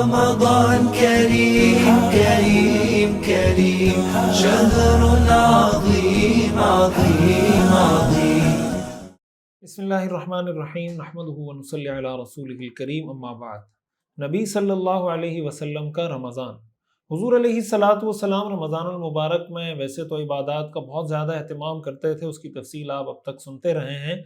رمضان كريم كريم كريم، شهر عظيم عظيم عظيم. بسم اللہ الرحمن الرحیم نحمدہ ونصلی علی رسول الکریم اما بعد. نبی صلی اللہ علیہ وسلم کا رمضان. حضور علیہ الصلاۃ والسلام رمضان المبارک میں ویسے تو عبادات کا بہت زیادہ اہتمام کرتے تھے، اس کی تفصیل آپ اب تک سنتے رہے ہیں،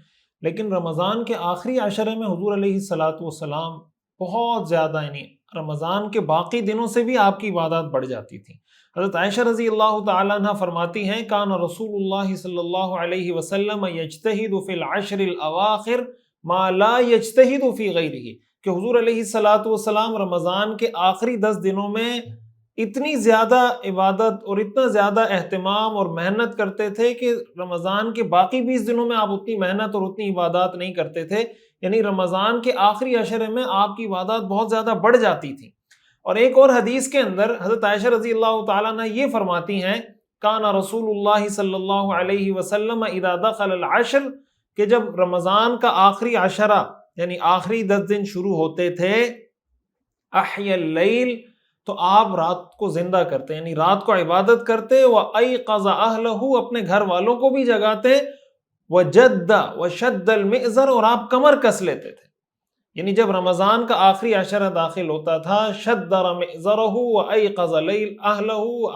لیکن رمضان کے آخری عشرے میں حضور علیہ الصلاۃ والسلام بہت زیادہ یعنی رمضان کے باقی دنوں سے بھی آپ کی عبادات بڑھ جاتی تھیں۔ حضرت عائشہ رضی اللہ تعالیٰ عنہ فرماتی ہیں، کان رسول اللہ صلی اللہ علیہ وسلم یجتہد فی العشر الاواخر ما لا یجتہد فی غیرہ کہ حضور علیہ الصلاۃ والسلام رمضان کے آخری دس دنوں میں اتنی زیادہ عبادت اور اتنا زیادہ اہتمام اور محنت کرتے تھے کہ رمضان کے باقی بیس دنوں میں آپ اتنی محنت اور اتنی عبادات نہیں کرتے تھے۔ یعنی رمضان کے آخری عشرے میں آپ کی عبادات بہت زیادہ بڑھ جاتی تھیں۔ اور ایک اور حدیث کے اندر حضرت عائشہ رضی اللہ تعالیٰ نے یہ فرماتی ہیں کانا رسول اللہ صلی اللہ علیہ وسلم اذا دخل العشر کہ جب رمضان کا آخری عشرہ یعنی آخری دس دن شروع ہوتے تھے احی اللیل تو آپ رات کو زندہ کرتے یعنی رات کو عبادت کرتے وہ ائی قضا اپنے گھر والوں کو بھی جگاتے وہ جد و شد المزر اور آپ کمر کس لیتے تھے۔ یعنی جب رمضان کا آخری عشرہ داخل ہوتا تھا شد ائی قضا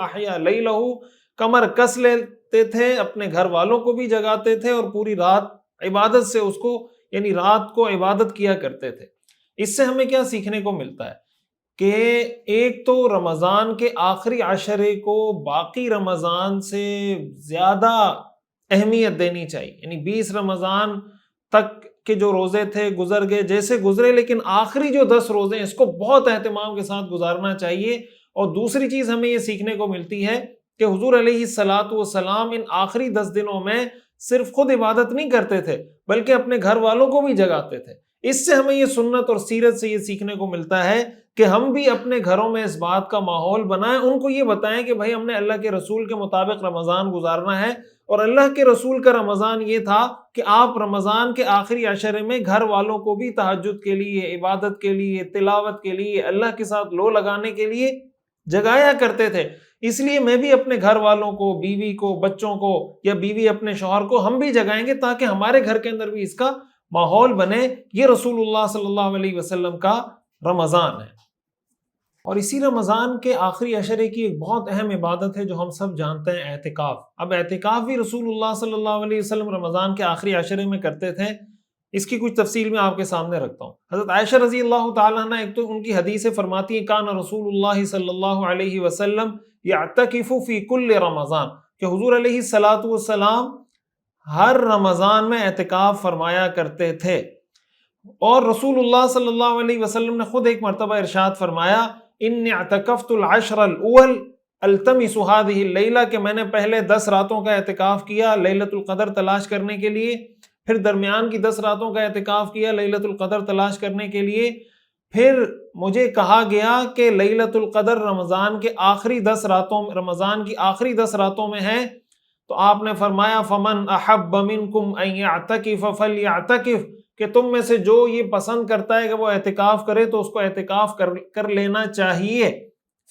احیا لہو کمر کس لیتے تھے، اپنے گھر والوں کو بھی جگاتے تھے اور پوری رات عبادت سے اس کو یعنی رات کو عبادت کیا کرتے تھے۔ اس سے ہمیں کیا سیکھنے کو ملتا ہے؟ کہ ایک تو رمضان کے آخری عشرے کو باقی رمضان سے زیادہ اہمیت دینی چاہیے۔ یعنی بیس رمضان تک کے جو روزے تھے گزر گئے، جیسے گزرے، لیکن آخری جو دس روزے ہیں، اس کو بہت اہتمام کے ساتھ گزارنا چاہیے۔ اور دوسری چیز ہمیں یہ سیکھنے کو ملتی ہے کہ حضور علیہ السلاۃ والسلام ان آخری دس دنوں میں صرف خود عبادت نہیں کرتے تھے، بلکہ اپنے گھر والوں کو بھی جگاتے تھے۔ اس سے ہمیں یہ سنت اور سیرت سے یہ سیکھنے کو ملتا ہے کہ ہم بھی اپنے گھروں میں اس بات کا ماحول بنائیں۔ ان کو یہ بتائیں کہ بھائی ہم نے اللہ کے رسول کے مطابق رمضان گزارنا ہے اور اللہ کے رسول کا رمضان یہ تھا کہ آپ رمضان کے آخری عشرے میں گھر والوں کو بھی تحجد کے لیے، عبادت کے لیے، تلاوت کے لیے، اللہ کے ساتھ لو لگانے کے لیے جگایا کرتے تھے۔ اس لیے میں بھی اپنے گھر والوں کو، بیوی کو، بچوں کو یا بیوی اپنے شوہر کو ہم بھی جگائیں گے تاکہ ہمارے گھر کے اندر بھی اس کا ماحول بنے، یہ رسول اللہ صلی اللہ علیہ وسلم کا رمضان ہے۔ اور اسی رمضان کے آخری عشرے کی ایک بہت اہم عبادت ہے جو ہم سب جانتے ہیں احتکاف اب احتکاف بھی رسول اللہ صلی اللہ علیہ وسلم رمضان کے آخری عشرے میں کرتے تھے۔ اس کی کچھ تفصیل میں آپ کے سامنے رکھتا ہوں۔ حضرت عائشہ رضی اللہ تعالیٰ عنہ ایک تو ان کی حدیث فرماتی ہے کان رسول اللہ صلی اللہ علیہ وسلم یعتکف فی کل رمضان کہ حضور علیہ الصلاۃ والسلام ہر رمضان میں اعتکاف فرمایا کرتے تھے۔ اور رسول اللہ صلی اللہ علیہ وسلم نے خود ایک مرتبہ ارشاد فرمایا ان اعتکفت العشر الاول، التمس هذه اللیلہ، کہ میں نے پہلے دس راتوں کا اعتکاف کیا لیلت القدر تلاش کرنے کے لیے، پھر درمیان کی دس راتوں کا اعتکاف کیا لیلت القدر تلاش کرنے کے لیے۔ پھر مجھے کہا گیا کہ لیلت القدر رمضان کے آخری دس راتوں، رمضان کی آخری دس راتوں میں ہے۔ تو آپ نے فرمایا، فمن احب منکم ان یعتکف فلیعتکف کہ تم میں سے جو یہ پسند کرتا ہے کہ وہ اعتکاف کرے تو اس کو اعتکاف کر کر لینا چاہیے۔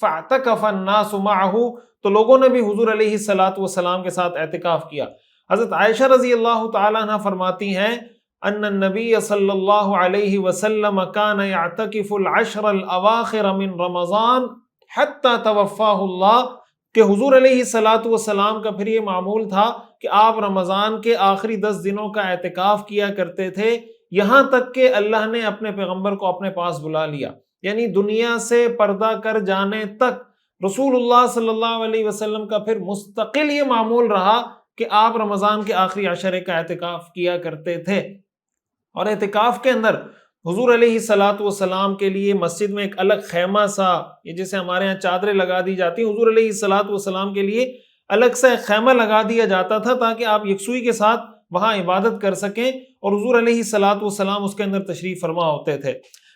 فاعتکف الناس معه تو لوگوں نے بھی حضور علیہ الصلات والسلام کے ساتھ اعتکاف کیا۔ حضرت عائشہ رضی اللہ تعالی عنہ فرماتی ہیں ان النبی صلی اللہ علیہ وسلم کان یعتکف العشر الاواخر من رمضان حتی توفاہ اللہ کہ حضور علیہ السلاۃ والسلام کا پھر یہ معمول تھا کہ آپ رمضان کے آخری دس دنوں کا اعتکاف کیا کرتے تھے، یہاں تک کہ اللہ نے اپنے پیغمبر کو اپنے پاس بلا لیا۔ یعنی دنیا سے پردہ کر جانے تک رسول اللہ صلی اللہ علیہ وسلم کا پھر مستقل یہ معمول رہا کہ آپ رمضان کے آخری عشرے کا اعتکاف کیا کرتے تھے۔ اور اعتکاف کے اندر حضور علیہ سلاۃ والسلام کے لیے مسجد میں ایک الگ خیمہ سا، یہ جیسے ہمارے یہاں چادریں لگا دی جاتی ہیں۔ حضور علیہ سلاۃ والسلام کے لیے الگ سا ایک خیمہ لگا دیا جاتا تھا تاکہ آپ یکسوئی کے ساتھ وہاں عبادت کر سکیں اور حضور علیہ سلاۃ والسلام اس کے اندر تشریف فرما ہوتے تھے۔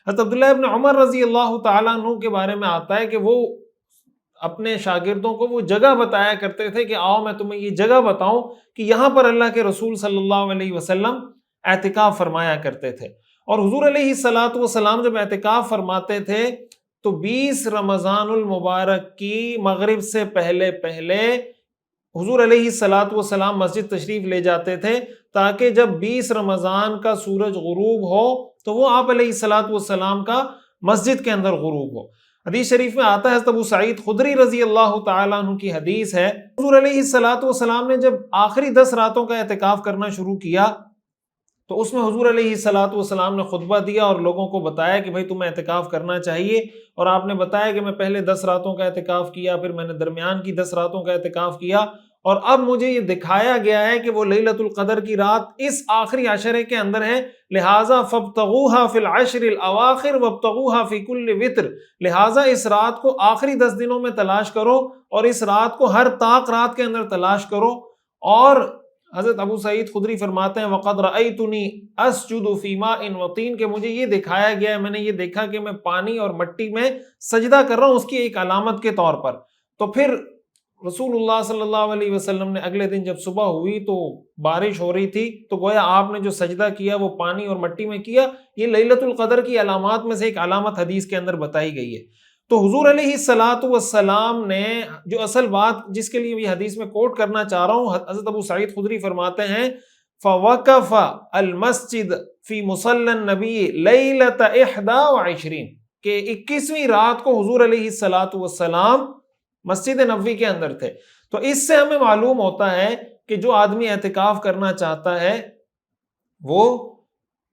حضرت عبداللہ ابن عمر رضی اللہ تعالیٰ عنہ کے بارے میں آتا ہے کہ وہ اپنے شاگردوں کو وہ جگہ بتایا کرتے تھے کہ آؤ میں تمہیں یہ جگہ بتاؤں کہ یہاں پر اللہ کے رسول صلی اللہ علیہ وسلم اعتکاف فرمایا کرتے تھے۔ اور حضور علیہ سلاۃ وسلام جب اعتکاف فرماتے تھے تو بیس رمضان المبارک کی مغرب سے پہلے پہلے حضور علیہ سلاۃ وسلام مسجد تشریف لے جاتے تھے تاکہ جب بیس رمضان کا سورج غروب ہو تو وہ آپ علیہ سلاۃ والسلام کا مسجد کے اندر غروب ہو۔ حدیث شریف میں آتا ہے ابو سعید خدری رضی اللہ تعالیٰ عنہ کی حدیث ہے۔ حضور علیہ سلاۃ والسلام نے جب آخری دس راتوں کا اعتکاف کرنا شروع کیا تو اس میں حضور علیہ سلاۃ والسلام نے خطبہ دیا اور لوگوں کو بتایا کہ بھائی تمہیں اعتکاف کرنا چاہیے اور آپ نے بتایا کہ میں پہلے دس راتوں کا اعتکاف کیا، پھر میں نے درمیان کی دس راتوں کا اعتکاف کیا اور اب مجھے یہ دکھایا گیا ہے کہ وہ لیلت القدر کی رات اس آخری عشرے کے اندر ہے لہٰذا فبتغوها فی العشر الاواخر وابتغوها فی کل وطر لہٰذا اس رات کو آخری دس دنوں میں تلاش کرو اور اس رات کو ہر طاق رات کے اندر تلاش کرو اور حضرت ابو سعید خدری فرماتے ہیں، وقد رأیتنی اسجد فی ماء وطین کہ مجھے یہ دکھایا گیا ہے، میں نے یہ دیکھا کہ میں پانی اور مٹی میں سجدہ کر رہا ہوں اس کی ایک علامت کے طور پر۔ تو پھر رسول اللہ صلی اللہ علیہ وسلم نے اگلے دن جب صبح ہوئی تو بارش ہو رہی تھی، تو گویا آپ نے جو سجدہ کیا، وہ پانی اور مٹی میں کیا، یہ للت القدر کی علامات میں سے ایک علامت حدیث کے اندر بتائی گئی ہے۔ تو حضور علیہ السلاۃ والسلام نے جو اصل بات جس کے لیے یہ حدیث میں کوٹ کرنا چاہ رہا ہوں، حضرت ابو سعید خدری فرماتے ہیں، فوقف المسجد فی مسلم نبی لیلت احدا وعشرین کہ اکیسویں رات کو حضور علیہ السلاۃ والسلام مسجد نبوی کے اندر تھے۔ تو اس سے ہمیں معلوم ہوتا ہے کہ جو آدمی احتکاف کرنا چاہتا ہے، وہ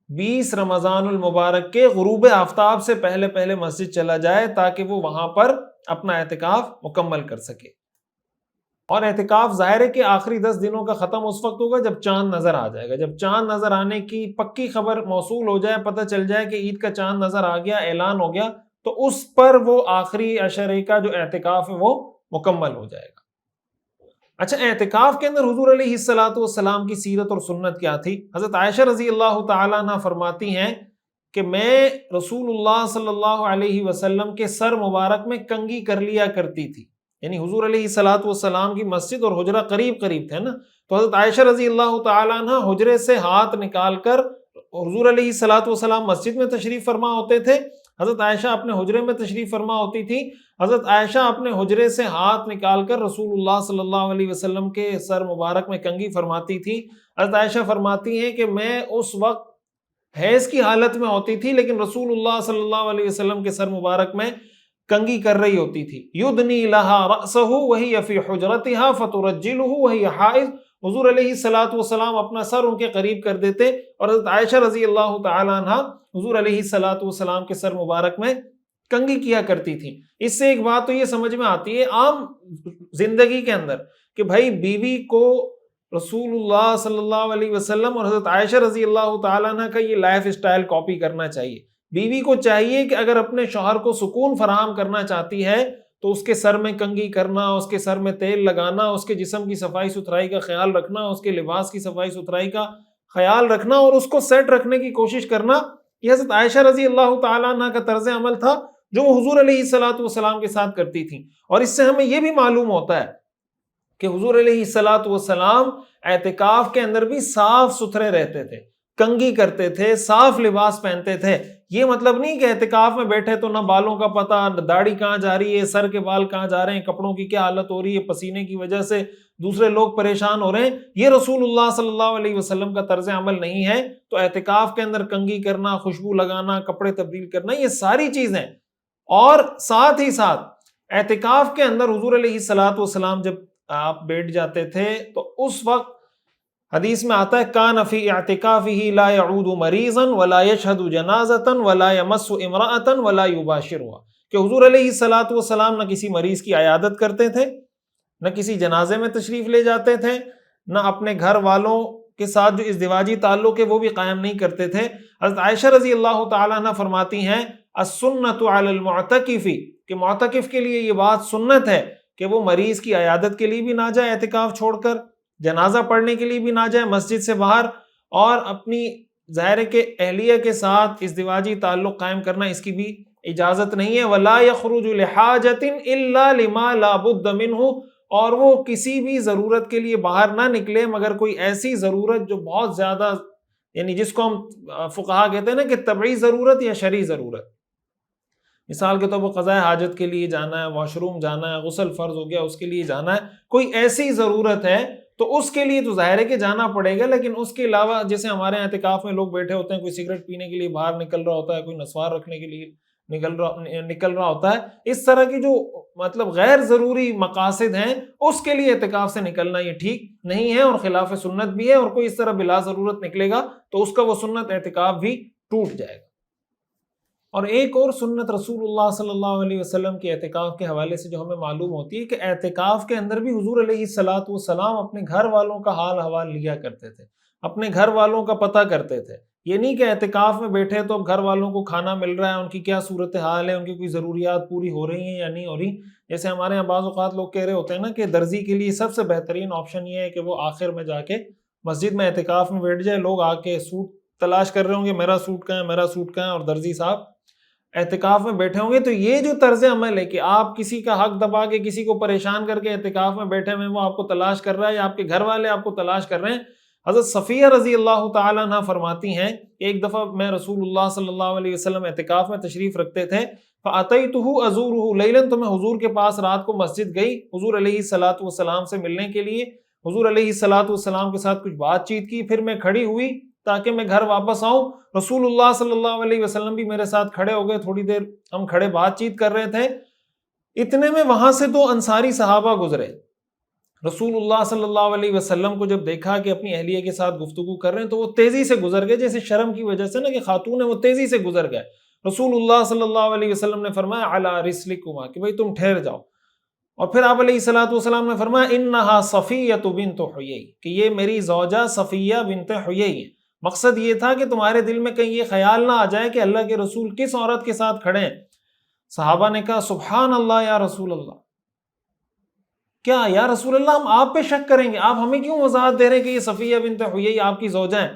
بیس رمضان المبارک کے غروب آفتاب سے پہلے پہلے مسجد چلا جائے تاکہ وہ وہاں پر اپنا احتکاف مکمل کر سکے۔ اور احتکاف ظاہر ہے کہ آخری دس دنوں کا ختم اس وقت ہوگا جب چاند نظر آ جائے گا۔ جب چاند نظر آنے کی پکی خبر موصول ہو جائے، پتہ چل جائے کہ عید کا چاند نظر آ گیا، اعلان ہو گیا، تو اس پر وہ آخری اشرے کا جو احتکاف ہے وہ مکمل ہو جائے گا۔ اچھا احتکاف کے اندر حضور علیہ السلاۃ والسلام کی سیرت اور سنت کیا تھی؟ حضرت عائشہ رضی اللہ تعالیٰ عنہ فرماتی ہیں کہ میں رسول اللہ صلی اللہ علیہ وسلم کے سر مبارک میں کنگی کر لیا کرتی تھی۔ یعنی حضور علیہ السلاۃ والسلام کی مسجد اور حجرہ قریب قریب تھے نا؟ تو حضرت عائشہ رضی اللہ تعالیٰ عنہ حجرے سے ہاتھ نکال کر حضور علیہ السلاۃ والسلام مسجد میں تشریف فرما ہوتے تھے۔ حضرت عائشہ اپنے حجرے میں تشریف فرما ہوتی تھی۔ حضرت عائشہ اپنے حجرے سے ہاتھ نکال کر رسول اللہ صلی اللہ علیہ وسلم کے سر مبارک میں کنگی فرماتی تھی۔ حضرت عائشہ فرماتی ہیں کہ میں اس وقت حیض کی حالت میں ہوتی تھی، لیکن رسول اللہ صلی اللہ علیہ وسلم کے سر مبارک میں کنگی کر رہی ہوتی تھی۔ یدنی لہا رأسہ وہی فی حجرتها فترجلہ وہی حائض۔ حضور علیہ السلاۃ والسلام اپنا سر ان کے قریب کر دیتے اور حضرت عائشہ رضی اللہ تعالیٰ عنہ حضور علیہ السلاۃ والسلام کے سر مبارک میں کنگی کیا کرتی تھی اس سے ایک بات تو یہ سمجھ میں آتی ہے عام زندگی کے اندر کہ بھائی بیوی کو رسول اللہ صلی اللہ علیہ وسلم اور حضرت عائشہ رضی اللہ تعالیٰ عنہ کا یہ لائف اسٹائل کاپی کرنا چاہیے۔ بیوی کو چاہیے کہ اگر اپنے شوہر کو سکون فراہم کرنا چاہتی ہے تو اس کے سر میں کنگھی کرنا، اس کے سر میں تیل لگانا، اس کے جسم کی صفائی ستھرائی کا خیال رکھنا، اس کے لباس کی صفائی ستھرائی کا خیال رکھنا اور اس کو سیٹ رکھنے کی کوشش کرنا، یہ حضرت عائشہ رضی اللہ تعالیٰ عنہ کا طرز عمل تھا جو وہ حضور علیہ السلاۃ والسلام کے ساتھ کرتی تھیں۔ اور اس سے ہمیں یہ بھی معلوم ہوتا ہے کہ حضور علیہ السلاۃ والسلام اعتکاف کے اندر بھی صاف ستھرے رہتے تھے کنگی کرتے تھے، صاف لباس پہنتے تھے۔ یہ مطلب نہیں کہ احتکاف میں بیٹھے تو نہ بالوں کا پتہ، نہ داڑھی کہاں جا رہی ہے، سر کے بال کہاں جا رہے ہیں، کپڑوں کی کیا حالت ہو رہی ہے، پسینے کی وجہ سے دوسرے لوگ پریشان ہو رہے ہیں۔ یہ رسول اللہ صلی اللہ علیہ وسلم کا طرز عمل نہیں ہے۔ تو احتکاف کے اندر کنگی کرنا، خوشبو لگانا، کپڑے تبدیل کرنا، یہ ساری چیزیں اور ساتھ ہی ساتھ احتکاف کے اندر حضور علیہ سلاۃ والسلام جب آپ بیٹھ جاتے تھے تو اس وقت حدیث میں آتا ہے، کان فی اعتکافہ لا يعود مریضا ولا يشهد جنازتا ولا يمس امرأتا ولا يباشرها کہ حضور علیہ الصلوۃ والسلام نہ کسی مریض کی عیادت کرتے تھے، نہ کسی جنازے میں تشریف لے جاتے تھے، نہ اپنے گھر والوں کے ساتھ جو ازدواجی تعلق ہے وہ بھی قائم نہیں کرتے تھے۔ حضرت عائشہ رضی اللہ تعالیٰ عنہ فرماتی ہیں السنت علی المعتکف کہ معتکف کے لیے یہ بات سنت ہے کہ وہ مریض کی عیادت کے لیے بھی نہ جائے اعتکاف چھوڑ کر جنازہ پڑھنے کے لیے بھی نہ جائے مسجد سے باہر اور اپنی ظاہر کے اہلیہ کے ساتھ اس تعلق قائم کرنا اس کی بھی اجازت نہیں ہے۔ ولا يخرج لحاجت الا لما اور وہ کسی بھی ضرورت کے لیے باہر نہ نکلے مگر کوئی ایسی ضرورت جو بہت زیادہ یعنی جس کو ہم فقہا کہتے ہیں نا کہ طبعی ضرورت یا شرعی ضرورت۔ مثال کے طور پر قضاء حاجت کے لیے جانا ہے، واش روم جانا ہے، غسل فرض ہو گیا، اس کے لیے جانا ہے، کوئی ایسی ضرورت ہے تو اس کے لیے تو ظاہر ہے کہ جانا پڑے گا، لیکن اس کے علاوہ جیسے ہمارے اعتکاف میں لوگ بیٹھے ہوتے ہیں، کوئی سگریٹ پینے کے لیے باہر نکل رہا ہوتا ہے، کوئی نسوار رکھنے کے لیے نکل رہا نکل رہا ہوتا ہے، اس طرح کی جو مطلب غیر ضروری مقاصد ہیں، اس کے لیے اعتکاف سے نکلنا یہ ٹھیک نہیں ہے اور خلاف سنت بھی ہے اور کوئی اس طرح بلا ضرورت نکلے گا تو اس کا وہ سنت اعتکاف بھی ٹوٹ جائے گا۔ اور ایک اور سنت رسول اللہ صلی اللہ علیہ وسلم کے اعتکاف کے حوالے سے جو ہمیں معلوم ہوتی ہے کہ اعتکاف کے اندر بھی حضور علیہ السلاۃ والسلام اپنے گھر والوں کا حال حوال لیا کرتے تھے، اپنے گھر والوں کا پتہ کرتے تھے۔ یہ نہیں کہ اعتکاف میں بیٹھے تو اب گھر والوں کو کھانا مل رہا ہے، ان کی کیا صورت حال ہے، ان کی کوئی ضروریات پوری ہو رہی ہیں یا نہیں ہو رہی۔ جیسے ہمارے یہاں بعض اوقات لوگ کہہ رہے ہوتے ہیں نا کہ درزی کے لیے سب سے بہترین آپشن یہ ہے کہ وہ آخر میں جا کے مسجد میں اعتکاف میں بیٹھ جائے، لوگ آ کے سوٹ تلاش کر رہے ہوں گے، میرا سوٹ کا ہے، میرا سوٹ کا ہے اور درزی صاحب احتکاف میں بیٹھے ہوں گے، تو یہ جو طرز عمل ہے کہ آپ کسی کا حق دبا کے کسی کو پریشان کر کے احتکاف میں بیٹھے ہوئے وہ آپ کو تلاش کر رہا ہے، یا آپ کے گھر والے آپ کو تلاش کر رہے ہیں۔ حضرت صفیہ رضی اللہ تعالیٰ عنہ فرماتی ہیں کہ ایک دفعہ میں رسول اللہ صلی اللہ علیہ وسلم اعتکاف میں تشریف رکھتے تھے فعطیتہ ازورہ لیلن تو میں حضور کے پاس رات کو مسجد گئی۔ حضور علیہ الصلوۃ والسلام سے ملنے کے لیے، حضور علیہ الصلوۃ والسلام کے ساتھ کچھ بات چیت کی، پھر میں کھڑی ہوئی۔ تاکہ میں گھر واپس آؤں۔ رسول اللہ صلی اللہ علیہ وسلم بھی میرے ساتھ کھڑے ہو گئے۔ تھوڑی دیر ہم کھڑے بات چیت کر رہے تھے۔ اتنے میں وہاں سے دو انصاری صحابہ گزرے۔ رسول اللہ صلی اللہ علیہ وسلم کو جب دیکھا کہ اپنی اہلیہ کے ساتھ گفتگو کر رہے ہیں تو وہ تیزی سے گزر گئے، جیسے شرم کی وجہ سے نا کہ خاتون ہے، وہ تیزی سے گزر گئے۔ رسول اللہ صلی اللہ علیہ وسلم نے فرمایا اعلیٰ رسلکما کہ بھائی تم ٹھہر جاؤ۔ اور پھر آپ علیہ السلاۃ والسلام نے فرمایا ان نہا صفیہ تو بن تو کہ یہ میری زوجہ صفیہ بنت ہوئی ہے مقصد یہ تھا کہ تمہارے دل میں کہیں یہ خیال نہ آ جائے کہ اللہ کے رسول کس عورت کے ساتھ کھڑے ہیں۔ صحابہ نے کہا، سبحان اللہ یا رسول اللہ! کیا یا رسول اللہ، ہم آپ پہ شک کریں گے؟ آپ ہمیں کیوں وضاحت دے رہے ہیں کہ یہ صفیہ بنت ہوئی آپ کی زوجہ ہیں؟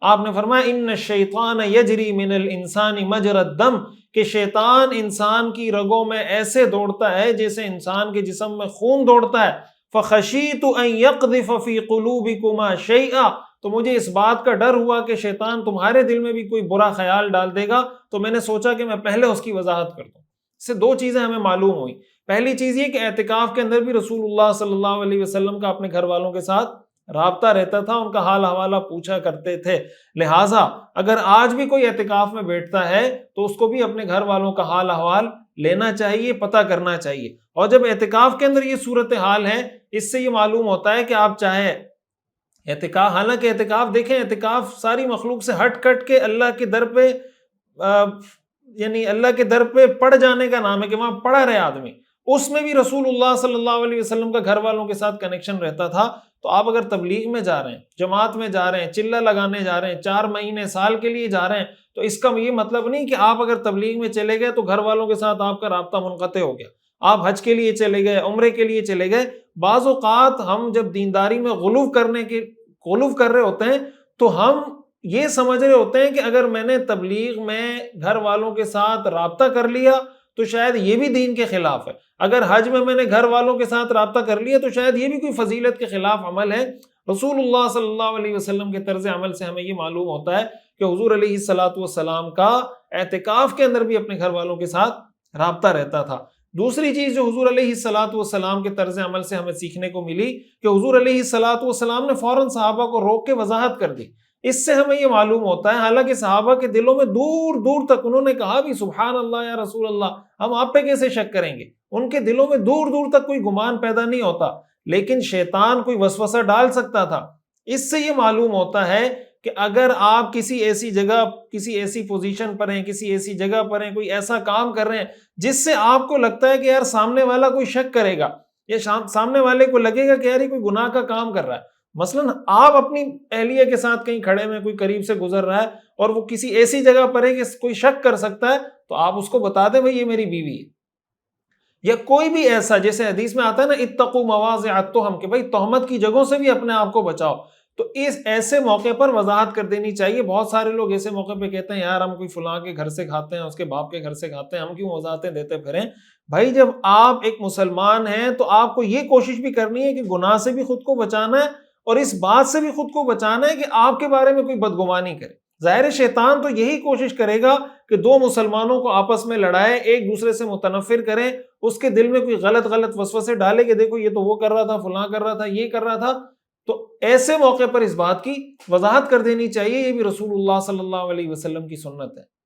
آپ نے فرمایا، ان شیطان یجری من الانسان مجرد دم کہ شیطان انسان کی رگوں میں ایسے دوڑتا ہے جیسے انسان کے جسم میں خون دوڑتا ہے۔ فخشیت ان یقذف فی قلوبکما شیئا تو مجھے اس بات کا ڈر ہوا کہ شیطان تمہارے دل میں بھی کوئی برا خیال ڈال دے گا۔ تو میں نے سوچا کہ میں پہلے اس کی وضاحت کر دوں۔ اس سے دو چیزیں ہمیں معلوم ہوئی پہلی چیز یہ کہ اعتکاف کے اندر بھی رسول اللہ صلی اللہ علیہ وسلم کا اپنے گھر والوں کے ساتھ رابطہ رہتا تھا، ان کا حال حوالہ پوچھا کرتے تھے۔ لہٰذا اگر آج بھی کوئی اعتکاف میں بیٹھتا ہے تو اس کو بھی اپنے گھر والوں کا حال احوال لینا چاہیے، پتہ کرنا چاہیے۔ اور جب اعتکاف کے اندر یہ صورت حال ہے اس سے یہ معلوم ہوتا ہے کہ آپ چاہے اعتکاف، حالانکہ اعتکاف دیکھیں، اعتکاف ساری مخلوق سے ہٹ کٹ کے اللہ کے در پہ یعنی اللہ کے در پہ پڑ جانے کا نام ہے کہ وہاں پڑا رہے آدمی۔ اس میں بھی رسول اللہ صلی اللہ علیہ وسلم کا گھر والوں کے ساتھ کنیکشن رہتا تھا۔ تو آپ اگر تبلیغ میں جا رہے ہیں، جماعت میں جا رہے ہیں، چلہ لگانے جا رہے ہیں، چار مہینے، سال کے لیے جا رہے ہیں، تو اس کا یہ مطلب نہیں کہ آپ اگر تبلیغ میں چلے گئے تو گھر والوں کے ساتھ آپ کا رابطہ منقطع ہو گیا۔ آپ حج کے لیے چلے گئے، عمرے کے لیے چلے گئے۔ بعض اوقات ہم جب دینداری میں غلوف کرنے کی غلوف کر رہے ہوتے ہیں، تو ہم یہ سمجھ رہے ہوتے ہیں کہ اگر میں نے تبلیغ میں گھر والوں کے ساتھ رابطہ کر لیا، تو شاید یہ بھی دین کے خلاف ہے۔ اگر حج میں میں نے گھر والوں کے ساتھ رابطہ کر لیا، تو شاید یہ بھی کوئی فضیلت کے خلاف عمل ہے۔ رسول اللہ صلی اللہ علیہ وسلم کے طرز عمل سے ہمیں یہ معلوم ہوتا ہے کہ حضور علیہ السلاۃ والسلام کا اعتکاف کے اندر بھی اپنے گھر والوں کے ساتھ رابطہ رہتا تھا۔ دوسری چیز جو حضور علیہ السلاۃ والسلام کے طرز عمل سے ہمیں سیکھنے کو ملی کہ حضور علیہ السلاۃ والسلام نے فوراً صحابہ کو روک کے وضاحت کر دی۔ اس سے ہمیں یہ معلوم ہوتا ہے، حالانکہ صحابہ کے دلوں میں دور دور تک انہوں نے کہا بھی، سبحان اللہ یا رسول اللہ، ہم آپ پہ کیسے شک کریں گے؟ ان کے دلوں میں دور دور تک کوئی گمان پیدا نہیں ہوتا، لیکن شیطان کوئی وسوسہ ڈال سکتا تھا۔ اس سے یہ معلوم ہوتا ہے کہ اگر آپ کسی ایسی جگہ، کسی ایسی پوزیشن پر ہیں، کسی ایسی جگہ پر ہیں، کوئی ایسا کام کر رہے ہیں، جس سے آپ کو لگتا ہے کہ یار سامنے والا کوئی شک کرے گا، یا سامنے والے کو لگے گا کہ یار یہ کوئی گناہ کا کام کر رہا ہے۔ مثلاً آپ اپنی اہلیہ کے ساتھ کہیں کھڑے میں کوئی قریب سے گزر رہا ہے اور وہ کسی ایسی جگہ پر ہے کہ کوئی شک کر سکتا ہے، تو آپ اس کو بتا دیں، بھائی یہ میری بیوی ہے۔ یا کوئی بھی ایسا، جیسے حدیث میں آتا ہے نا اتقو مواز تو ہم کہ بھائی تہمت کی جگہوں سے بھی اپنے آپ کو بچاؤ۔ تو اس ایسے موقع پر وضاحت کر دینی چاہیے۔ بہت سارے لوگ ایسے موقع پہ کہتے ہیں، یار ہم کوئی فلاں کے گھر سے کھاتے ہیں، اس کے باپ کے گھر سے کھاتے ہیں، ہم کیوں وضاحتیں دیتے پھریں؟ بھائی جب آپ ایک مسلمان ہیں تو آپ کو یہ کوشش بھی کرنی ہے کہ گناہ سے بھی خود کو بچانا ہے اور اس بات سے بھی خود کو بچانا ہے کہ آپ کے بارے میں کوئی بدگمانی کرے۔ ظاہر شیطان تو یہی کوشش کرے گا کہ دو مسلمانوں کو آپس میں لڑائے، ایک دوسرے سے متنفر کریں، اس کے دل میں کوئی غلط غلط وسوسے ڈالے کہ دیکھو یہ تو وہ کر رہا تھا، فلاں کر رہا تھا، یہ کر رہا تھا۔ تو ایسے موقع پر اس بات کی وضاحت کر دینی چاہیے، یہ بھی رسول اللہ صلی اللہ علیہ وسلم کی سنت ہے۔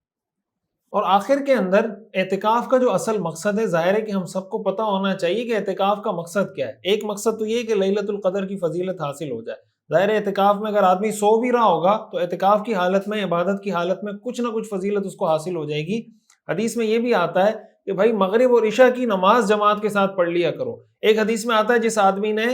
اور آخر کے اندر اعتکاف کا جو اصل مقصد ہے، ظاہر ہے کہ ہم سب کو پتہ ہونا چاہیے کہ اعتکاف کا مقصد کیا ہے۔ ایک مقصد تو یہ کہ للت القدر کی فضیلت حاصل ہو جائے۔ ظاہر اعتکاف میں اگر آدمی سو بھی رہا ہوگا، تو اعتکاف کی حالت میں، عبادت کی حالت میں کچھ نہ کچھ فضیلت اس کو حاصل ہو جائے گی۔ حدیث میں یہ بھی آتا ہے کہ بھائی مغرب اور عشاء کی نماز جماعت کے ساتھ پڑھ لیا کرو۔ ایک حدیث میں آتا ہے، جس آدمی نے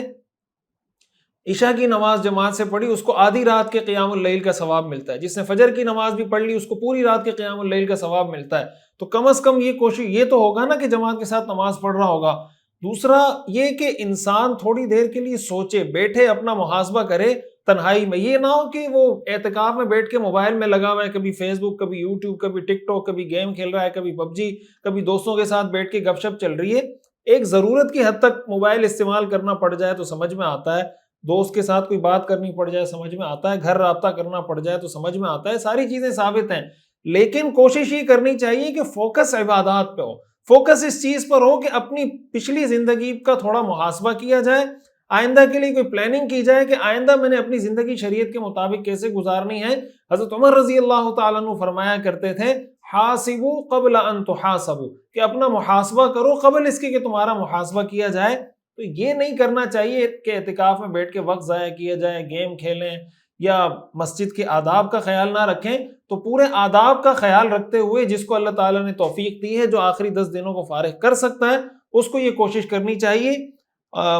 عشاء کی نماز جماعت سے پڑھی، اس کو آدھی رات کے قیام اللیل کا ثواب ملتا ہے۔ جس نے فجر کی نماز بھی پڑھ لی، اس کو پوری رات کے قیام اللیل کا ثواب ملتا ہے۔ تو کم از کم یہ کوشش، یہ تو ہوگا نا کہ جماعت کے ساتھ نماز پڑھ رہا ہوگا۔ دوسرا یہ کہ انسان تھوڑی دیر کے لیے سوچے، بیٹھے، اپنا محاسبہ کرے، تنہائی میں۔ یہ نہ ہو کہ وہ اعتکاف میں بیٹھ کے موبائل میں لگا ہوا ہے، کبھی فیس بک کبھی یوٹیوب کبھی ٹک ٹاک کبھی گیم کھیل رہا ہے، کبھی پب جی کبھی دوستوں کے ساتھ بیٹھ کے گپ شپ چل رہی ہے۔ ایک ضرورت کی حد تک موبائل استعمال کرنا پڑ جائے تو سمجھ میں آتا ہے۔ دوست کے ساتھ کوئی بات کرنی پڑ جائے، سمجھ میں آتا ہے، گھر رابطہ کرنا پڑ جائے تو سمجھ میں آتا ہے، ساری چیزیں ثابت ہیں۔ لیکن کوشش یہ کرنی چاہیے کہ فوکس عبادات پہ ہو۔ فوکس اس چیز پر ہو کہ اپنی پچھلی زندگی کا تھوڑا محاسبہ کیا جائے۔ آئندہ کے لیے کوئی پلاننگ کی جائے کہ آئندہ میں نے اپنی زندگی شریعت کے مطابق کیسے گزارنی ہے۔ حضرت عمر رضی اللہ تعالیٰ عنہ فرمایا کرتے تھے، حاسبو قبل ان تحاسبو کہ اپنا محاسبہ کرو قبل اس کے کہ تمہارا محاسبہ کیا جائے۔ تو یہ نہیں کرنا چاہیے کہ اعتکاف میں بیٹھ کے وقت ضائع کیا جائے گیم کھیلیں یا مسجد کے آداب کا خیال نہ رکھیں۔ تو پورے آداب کا خیال رکھتے ہوئے جس کو اللہ تعالیٰ نے توفیق دی ہے، جو آخری دس دنوں کو فارغ کر سکتا ہے، اس کو یہ کوشش کرنی چاہیے۔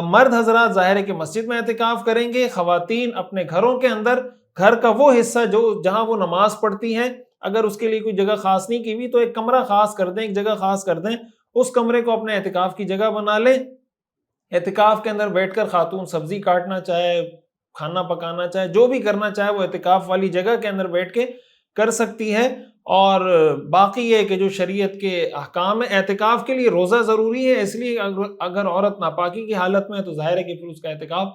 مرد حضرات ظاہر ہے کہ مسجد میں اعتکاف کریں گے، خواتین اپنے گھروں کے اندر، گھر کا وہ حصہ جو، جہاں وہ نماز پڑھتی ہیں، اگر اس کے لیے کوئی جگہ خاص نہیں کی ہوئی تو ایک کمرہ خاص کر دیں، ایک جگہ خاص کر دیں، اس کمرے کو اپنے اعتکاف کی جگہ بنا لیں۔ اعتکاف کے اندر بیٹھ کر خاتون سبزی کاٹنا چاہے، کھانا پکانا چاہے، جو بھی کرنا چاہے، وہ اعتکاف والی جگہ کے اندر بیٹھ کے کر سکتی ہے اور باقی یہ کہ جو شریعت کے احکام اعتکاف کے لیے روزہ ضروری ہے۔ اس لیے اگر عورت ناپاکی کی حالت میں تو ظاہر ہے کہ پھر اس کا اعتکاف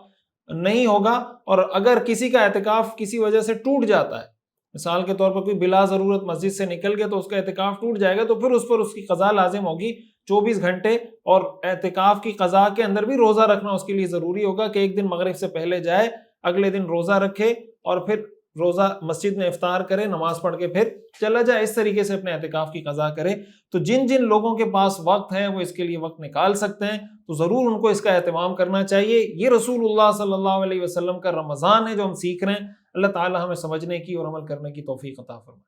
نہیں ہوگا۔ اور اگر کسی کا اعتکاف کسی وجہ سے ٹوٹ جاتا ہے، مثال کے طور پر کوئی بلا ضرورت مسجد سے نکل گیا تو اس کا اعتکاف ٹوٹ جائے گا تو پھر اس پر اس کی قضا لازم ہوگی۔ چوبیس گھنٹے اور اعتکاف کی قضا کے اندر بھی روزہ رکھنا اس کے لیے ضروری ہوگا کہ ایک دن مغرب سے پہلے جائے، اگلے دن روزہ رکھے اور پھر روزہ مسجد میں افطار کرے، نماز پڑھ کے پھر چلا جائے، اس طریقے سے اپنے اعتکاف کی قضا کرے۔ تو جن جن لوگوں کے پاس وقت ہے، وہ اس کے لیے وقت نکال سکتے ہیں۔ تو ضرور ان کو اس کا اہتمام کرنا چاہیے۔ یہ رسول اللہ صلی اللہ علیہ وسلم کا رمضان ہے جو ہم سیکھ رہے ہیں۔ اللہ تعالی ہمیں سمجھنے کی اور عمل کرنے کی توفیق عطا فرمائے۔